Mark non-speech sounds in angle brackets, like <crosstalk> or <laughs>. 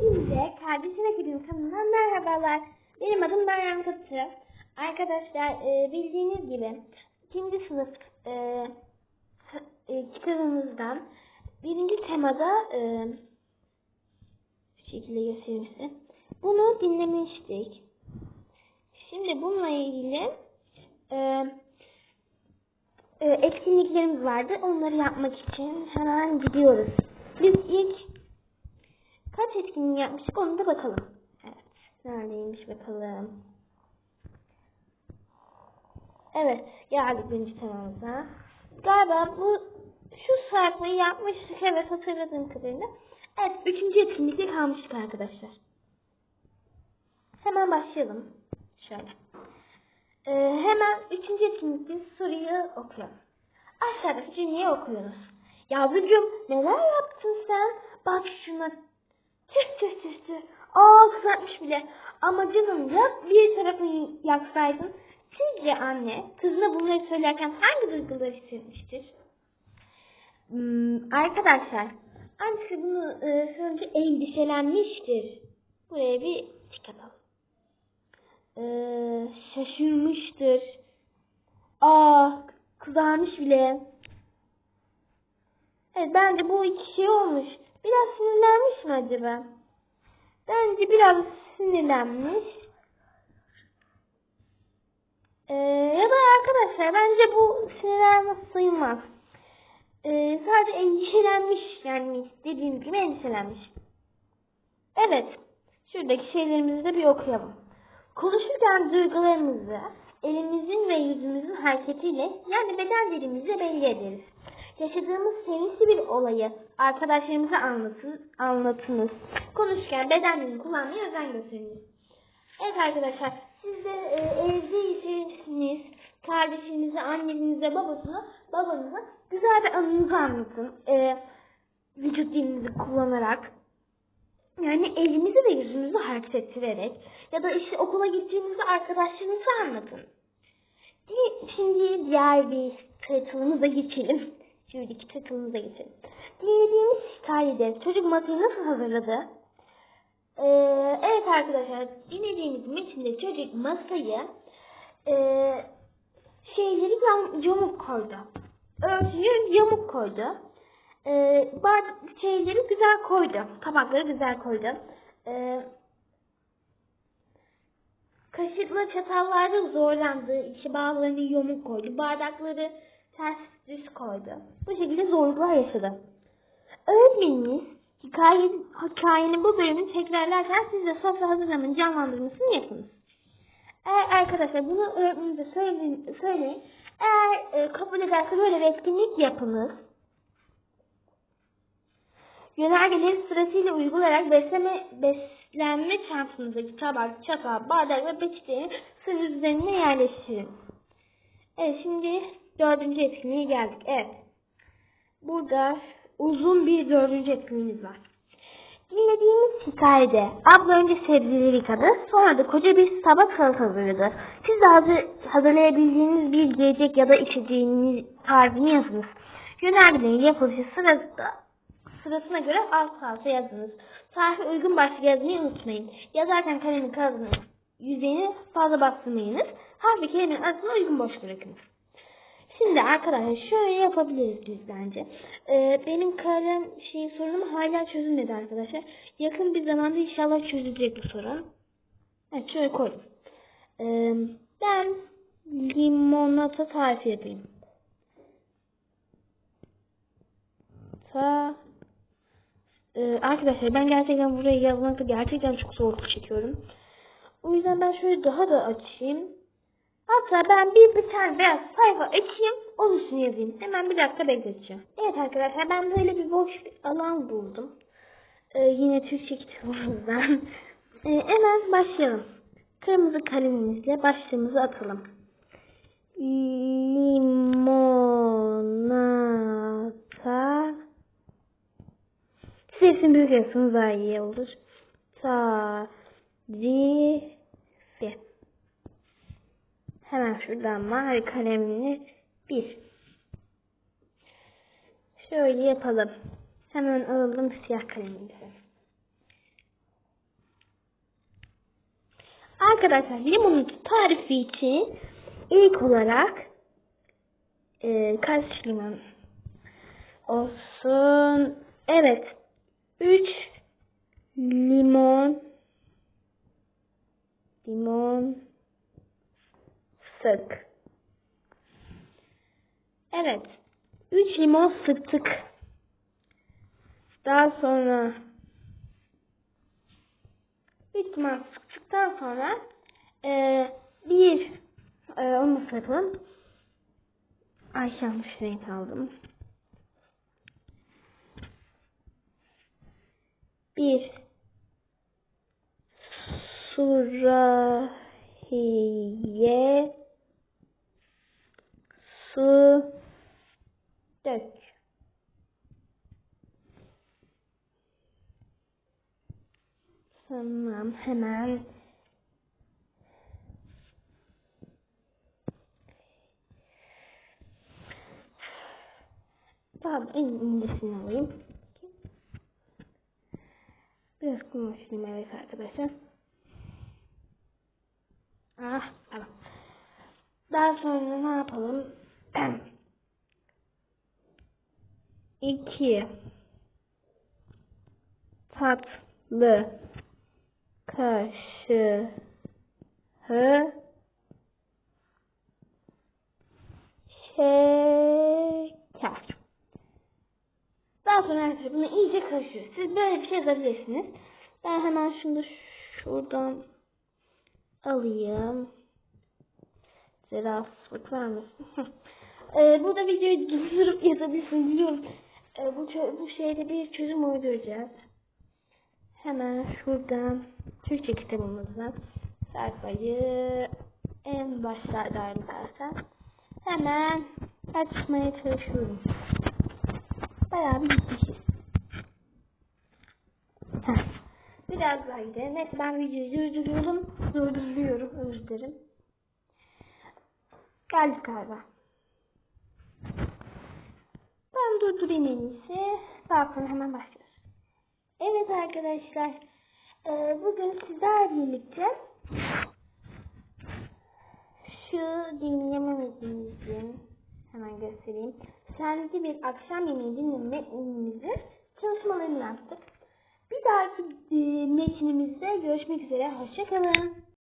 Hepinize kardeşine gidin kanalından merhabalar. Benim adım Meryem Katı. Arkadaşlar e, bildiğiniz gibi ikinci sınıf e, e, kitabımızdan birinci temada e, şu şekilde göstereyim. Bunu dinlemiştik. Şimdi bununla ilgili e, e, etkinliklerimiz vardı. Onları yapmak için hemen gidiyoruz. Biz ilk etkinliği yapmıştık onu da bakalım. Evet. Neredeymiş bakalım. Evet. Geldik birinci temamıza. Galiba bu şu sayfayı yapmıştık. Evet hatırladığım kadarıyla. Evet. Üçüncü etkinlikte kalmıştık arkadaşlar. Hemen başlayalım. Şöyle. Ee, hemen üçüncü etkinlikte soruyu okuyalım. Aşağıdaki cümleyi okuyoruz. Yavrucuğum neler yaptın sen? Bak şuna. Tüh tüh tüh tüh. Aa kızartmış bile. Ama canım ya bir tarafını yaksaydın. Sizce anne kızına bunları söylerken hangi duyguları hissetmiştir? Hmm, arkadaşlar annesi bunu e, söyleyince endişelenmiştir. Buraya bir tik atalım. Ee, şaşırmıştır. Aa kızarmış bile. Evet bence bu iki şey olmuş. Biraz sinirlenmiş mi acaba? Bence biraz sinirlenmiş. Ee, ya da arkadaşlar bence bu sinirlenme sayılmaz. Ee, sadece endişelenmiş yani dediğim gibi endişelenmiş. Evet. Şuradaki şeylerimizi de bir okuyalım. Konuşurken duygularımızı elimizin ve yüzümüzün hareketiyle yani beden dilimizle belli ederiz. Yaşadığımız sevinçli bir olayı arkadaşlarımıza anlatın, anlatınız. Konuşurken beden dilini kullanmaya özen gösteriniz. Evet arkadaşlar siz de e, evdeyseniz kardeşinize, annenize, babasına, babanıza güzel bir anınızı anlatın. E, vücut dilinizi kullanarak. Yani elimizi ve yüzümüzü hareket ettirerek ya da işte okula gittiğinizde arkadaşlarınıza anlatın. Di- Şimdi diğer bir title'ımıza geçelim. Şimdiki title'ımıza geçelim. Dinlediğimiz hikayede çocuk masayı nasıl hazırladı? Ee, evet arkadaşlar dinlediğimiz metinde çocuk masayı e, şeyleri yam, yamuk koydu. Örtüyü yamuk koydu. E, bardak şeyleri güzel koydu. Tabakları güzel koydu. E, kaşıkla çatallarda zorlandı. İşte bazılarını yamuk koydu. Bardakları ters düz koydu. Bu şekilde zorluklar yaşadı. Öğretmenimiz hikaye, hikayenin bu bölümünü tekrarlarken siz de sofra hazırlamanın canlandırmasını yapınız. Eğer arkadaşlar bunu öğretmeninize söyleyin, söyleyin. Eğer e, kabul ederse böyle bir etkinlik yapınız. Yönergeleri sırasıyla uygulayarak besleme, beslenme çantanızdaki tabak, çatal, bardak ve peçeteyi sınır üzerine yerleştirin. Evet şimdi dördüncü etkinliğe geldik. Evet. Burada uzun bir dördüncü etkinliğimiz var. Dinlediğimiz hikayede abla önce sebzeleri yıkadı, sonra da koca bir tabak salata hazırladı. Siz de hazır, hazırlayabildiğiniz bir yiyecek ya da içeceğiniz tarifini yazınız. Yönergelerin yapılışı sırasında, sırasına göre alt alta yazınız. Tarife uygun başlık yazmayı unutmayın. Yazarken kalemin kağıdının yüzeyini fazla bastırmayınız. Harfi kelimenin arasına uygun boş bırakınız. Şimdi arkadaşlar şöyle yapabiliriz biz bence. Ee, benim kalem şey sorunum hala çözülmedi arkadaşlar. Yakın bir zamanda inşallah çözülecek bu sorun. Evet şöyle koydum. Ee, ben limonata tarifi yapayım. Ta ee, arkadaşlar ben gerçekten burayı yazmakta gerçekten çok zorluk çekiyorum. O yüzden ben şöyle daha da açayım. Hatta ben bir, bir tane beyaz sayfa açayım. Onun üstüne yazayım. Hemen bir dakika bekleteceğim. Evet arkadaşlar ben böyle bir boş bir alan buldum. Ee, yine Türkçe kitabımızdan. <laughs> Ee, hemen başlayalım. Kırmızı kalemimizle başlığımızı atalım. Limonata Sesini büyük yapsanız daha iyi olur. Tarifi Hemen şuradan mavi kalemini bir. Şöyle yapalım. Hemen alalım siyah kalemimizi. arkadaşlar limonun tarifi için ilk olarak e, kaç limon olsun? Evet. 3 limon limon sık. Evet. 3 limon sıktık. Daha sonra 3 limon sıktıktan sonra e, bir e, onu nasıl yapalım? Ay yanlış renk aldım. Bir surahiye su dök. Tamam hemen Tamam en incesini alayım. Biraz kumaşlayayım evet arkadaşlar. Ah tamam. Daha sonra ne yapalım? <clears throat> İki tatlı kaşığı şeker. Daha sonra arkadaşlar bunu iyice karıştırıyoruz. Siz böyle bir şey yazabilirsiniz. Ben hemen da şuradan alayım. Size rahatsızlık vermesin. <laughs> ee, burada videoyu durdurup <laughs> yazabilirsiniz biliyorum. Ee, bu, bu şeyde bir çözüm uyduracağız. Hemen şuradan Türkçe kitabımızdan sayfayı en başlardaydı zaten. Hemen açmaya çalışıyorum. Bayağı bir gitmişiz. Biraz daha gidelim. Neyse ben videoyu durduruyorum. Durduruyorum. Özür dilerim. Geldik galiba. Ben durdurayım en iyisi. Sonra hemen başlıyoruz. Evet arkadaşlar. eee, bugün sizlerle birlikte şu dinlememizin hemen göstereyim. Sende bir akşam yemeği dinlememizi çalışmalarını yaptık. Bir dahaki e, metinimizde görüşmek üzere. Hoşçakalın.